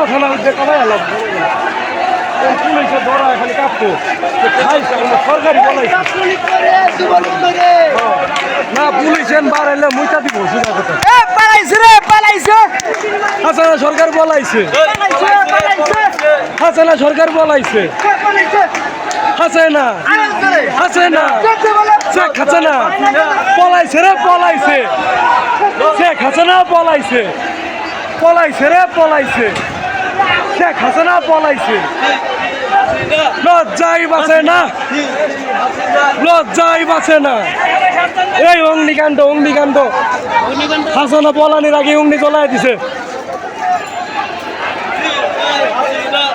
হামলা করে থানা থানা উঠে এলাম পুলিশে ধরা এখানে কাঁপতো খাইছে সরকারি না পুলিশ এন বার এলে মুইটা দিব সোজা কথা। পালাইছে রে পালাইছে। হাসানা সরকার বলাইছে। হাসানা সরকার বলাইছে। হাসানা হাসানা। শেখ হাসানা পলাইছে রে পলাইছে। শেখ হাসানা পলাইছে পলাইছে রে পলাইছে। শেখ হাসানা পলাইছে। লজ্জাই বাঁচে না। লজ্জাই বাঁচে না। এই অগ্নিকাণ্ড অগ্নিকাণ্ড। হাসানা পলানির আগে অগ্নি জ্বলাই দিছে।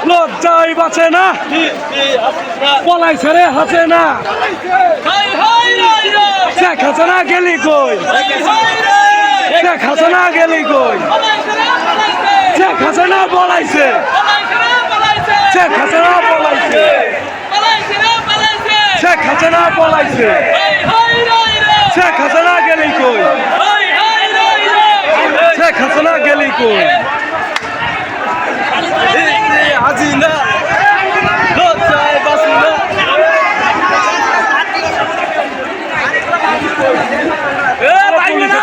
লজ্জাই বাঁচে না। পলাইছে রে হাসে না শেখ হাসানা গেলি কই? শেখ হাসানা গেলি কই? শেখ হাসানা পলাইছে। শেখ হাসানা পলাইছে। শেখ হাসানা পলাইছে। শেখ হাসানা গেলি কই? শেখ হাসানা গেলি কই? হাসিনা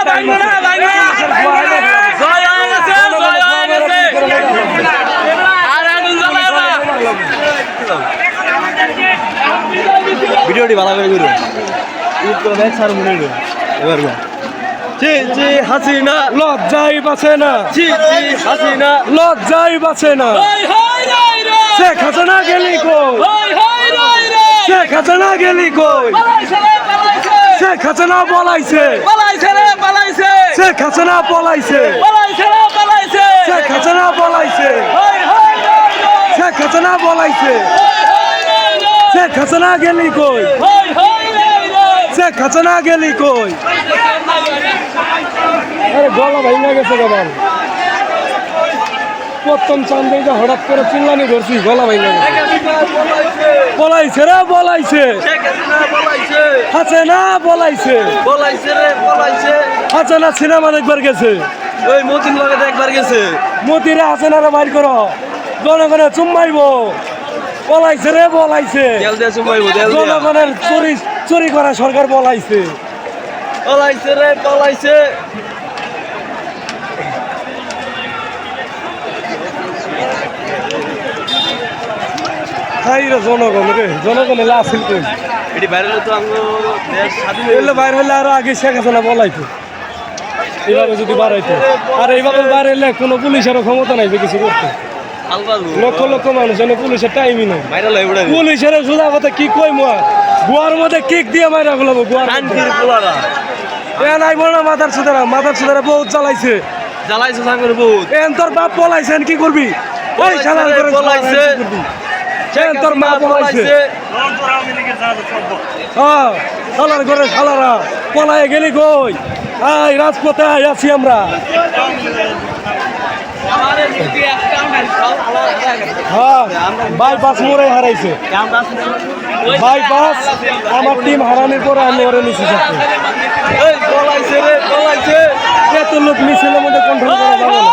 বাসিনা ভিডিওটি ভালো করে করো ইউজ করে দেখ স্যার মনে হলো এবার গো জি জি হাসিনা লজ্জাই বাঁচে না। জি জি হাসিনা লজ্জাই বাঁচে না। শেখ হাসানা গেলি কই? শেখ হাসানা গেলি কই? শেখ হাসানা পলাইছে। শেখ হাসানা পলাইছে। শেখ হাসানা পলাইছে। শেখ হাসানা পলাইছে। শেখ হাসানা গেলি কই? শেখ হাসানা গেলি কই? আরে গলা ভাঙা গেছে গবার প্রথম চান্দে যে হঠাৎ করে চিল্লানি ধরছি গলা ভাঙা গেছে। পলাইছে রে পলাইছে হাসে না পলাইছে বলাইছে। রে বলাইছে। হাসে না সিনেমা দেখবার গেছে। ওই মতিন লগে দেখবার গেছে। মতিরে রে বাইর করো। জনগণে চুম্বাইব পলাইছে রে চুমাইবো জনগণের চুরি চুরি করা সরকার বলাইছে। রে বলাইছে। রে জনগণ রে জনগণ এলে আসিল কই? এটি বাইরে তো আঙ্গ দেশ স্বাধীন এলে বাইর হলে আরও আগে শেখ হাসিনা বলাইতো। এইভাবে যদি বাড়াইতো। আর এইভাবে বাড়াইলে কোনো পুলিশেরও ক্ষমতা নাই যে কিছু করতে। লক্ষ লক্ষ মানুষ এনে পুলিশের টাইমই নাই। পুলিশের সোজা কথা কি কই মই গোয়ার মধ্যে কিক দিয়ে মাইরা গোয়ার এ নাই বড় মাথার সুদারা মাথার সুদারা বহুত চালাইছে জ্বালাইছে সাঙ্গের বহুত এন তোর বাপ পলাইছেন কি করবি? ওই শালার করে পলাইছে। এন তোর মা পলাইছে। হ্যাঁ শালার ঘরে শালারা পলায় গেলি কই? আই রাজপথে আই আছি আমরা। বাইপাস মোড়ে হারাইছে বাইপাস আমার টিম হারানোর পরে আমি ওরে রে পলাইছে এত লোক মিছিলের মধ্যে কন্ট্রোল করা যাবে না